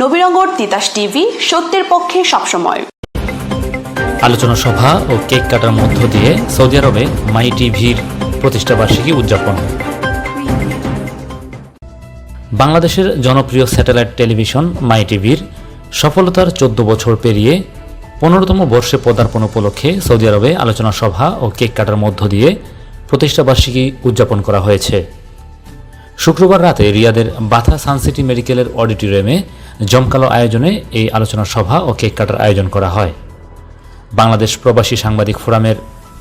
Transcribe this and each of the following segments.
Nabinagar Titas TV, সত্যের পক্ষে সবসময়। আলোচনা সভা ও কেক কাটার মধ্য দিয়ে সৌদি আরবে মাই টিভির প্রতিষ্ঠাবার্ষিকী উদযাপন। বাংলাদেশের জনপ্রিয় স্যাটেলাইট টেলিভিশন মাই টিভির সফলতার চোদ্দ বছর পেরিয়ে পনেরোতম বর্ষে পদার্পণ উপলক্ষে সৌদি আরবে আলোচনা সভা ও কেক কাটার মধ্য দিয়ে প্রতিষ্ঠাবার্ষিকী উদযাপন করা হয়েছে। শুক্রবার রাতে রিয়াদের বাথা সানসিটি মেডিকেলের অডিটোরিয়ামে জমকালো আয়োজনে এই আলোচনা সভা ও কেক কাটার আয়োজন করা হয়। বাংলাদেশ প্রবাসী সাংবাদিক ফোরামের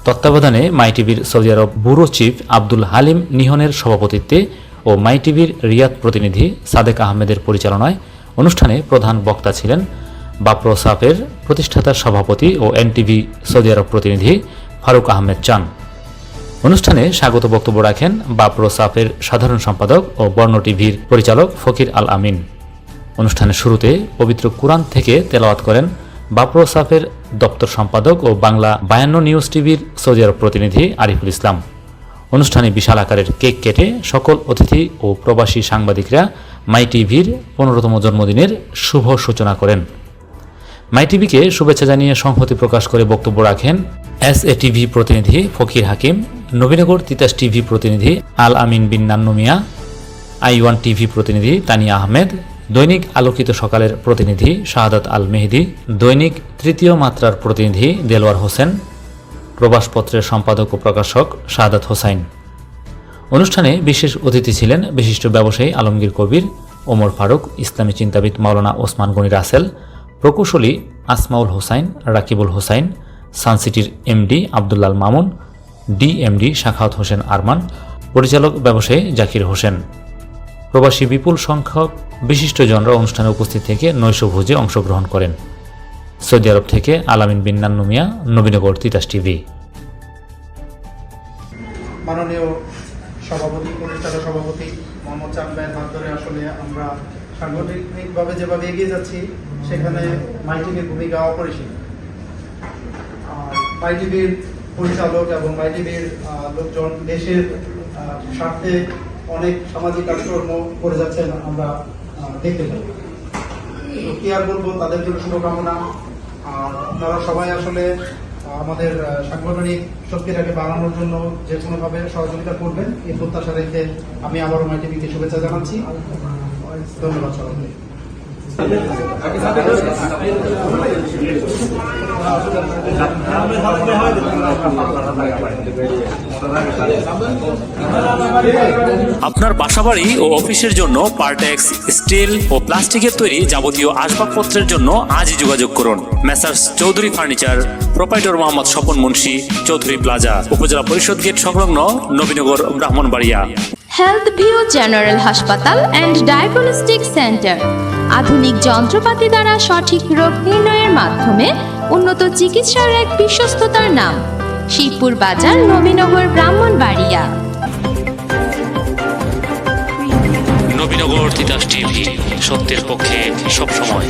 তত্ত্বাবধানে মাই টিভির Saudi Arab bureau chief Abdul Halim নিহনের সভাপতিত্বে ও মাই টিভির রিয়াদ প্রতিনিধি সাদেক আহমেদের পরিচালনায় অনুষ্ঠানে প্রধান বক্তা ছিলেন বাপ্রো সাফের প্রতিষ্ঠাতা সভাপতি ও এনটিভি সৌদি আরব প্রতিনিধি ফারুক আহমেদ চান। অনুষ্ঠানে স্বাগত বক্তব্য রাখেন বাপ্রো সাফের সাধারণ সম্পাদক ও বর্ণ টিভির পরিচালক ফকির আল আমিন। অনুষ্ঠানের শুরুতে পবিত্র কুরআন থেকে তেলাওয়াত করেন বাপ্রো সাফের দপ্তর সম্পাদক ও বাংলা বায়ান্ন নিউজ টিভির সৌদি আরব প্রতিনিধি আরিফুল ইসলাম। অনুষ্ঠানে বিশাল আকারের কেক কেটে সকল অতিথি ও প্রবাসী সাংবাদিকরা মাই টিভির পনেরোতম জন্মদিনের শুভ সূচনা করেন। মাই টিভিকে শুভেচ্ছা জানিয়ে সংহতি প্রকাশ করে বক্তব্য রাখেন এস এ টিভি প্রতিনিধি ফকির হাকিম, নবীনগর তিতাস টিভি প্রতিনিধি Al Amin Bin Nannu Mia, I one TV প্রতিনিধি তানিয়া আহমেদ দৈনিক আলোকিত সকালের প্রতিনিধি শাহাদাত আল মেহেদি দৈনিক তৃতীয় মাত্রার প্রতিনিধি দেলোয়ার হোসেন, প্রবাসপত্রের সম্পাদক ও প্রকাশক শাহাদাত হোসাইন। অনুষ্ঠানে বিশেষ অতিথি ছিলেন বিশিষ্ট ব্যবসায়ী আলমগীর কবির, ওমর ফারুক, ইসলামী চিন্তাবিদ মাওলানা ওসমান গনি রাসেল, প্রকৌশলী আসমাউল হোসাইন, রাকিবুল হোসাইন সানসিটির এমডি আবদুল্লাল মামুন, ডিএমডি শাখাওয়াত হোসেন আরমান, পরিচালক ব্যবসায়ী জাকির হোসেন। প্রবাসী বিপুল সংখ্যক বিশিষ্টজনরা অনুষ্ঠানে উপস্থিত থেকে নৈশভোজে অংশগ্রহণ করেন। সৌদি আরব থেকে আলামিন বিন নান্নু মিয়া নবীনগর, তিতাস টিভি। মাননীয় সভাপতি প্রতিষ্ঠাতা সভাপতি মোহাম্মদ হাত ধরে আসলে আমরা সাংগঠনিকভাবে যেভাবে এগিয়ে যাচ্ছি, সেখানে মাইটিভির ভূমিকা অপরিসীম। মাইটিভির পরিচালক এবং মাইটিভির লোকজন দেশের স্বার্থে অনেক সামাজিক কাজকর্ম করে যাচ্ছেন, আমরা দেখতে পাই। কি আর বলব, তাদের জন্য শুভকামনা। আর আপনারা সবাই আসলে আমাদের সাংগঠনিক শক্তিটাকে বাড়ানোর জন্য যে কোনোভাবে সহযোগিতা করবেন, এই প্রত্যাশা রেখে আমি আবারও মাইটিভিকে শুভেচ্ছা জানাচ্ছি। ধন্যবাদ সবাইকে। আপনার বাসাবাড়ি ও অফিসের জন্য পার্টেক্স, স্টিল ও প্লাস্টিকের তৈরি যাবতীয় আসবাবপত্রের জন্য আজই যোগাযোগ করুন। Messrs Chowdhury furniture, proprietor Mohammad Swapan Munshi, Chowdhury plaza, Upazila Parishad gate সংলগ্ন Nabinagar, Brahmanbaria. Health view general হাসপাতাল অ্যান্ড ডায়াগনস্টিক সেন্টার আধুনিক যন্ত্রপাতি দ্বারা সঠিক রোগ নির্ণয়ের মাধ্যমে উন্নত চিকিৎসার এক বিশ্বস্ততার নাম, শিবপুর বাজার, নবীনগর, ব্রাহ্মণবাড়িয়া। নবীনগর তিতাস টিভি, সত্যের পক্ষে সবসময়।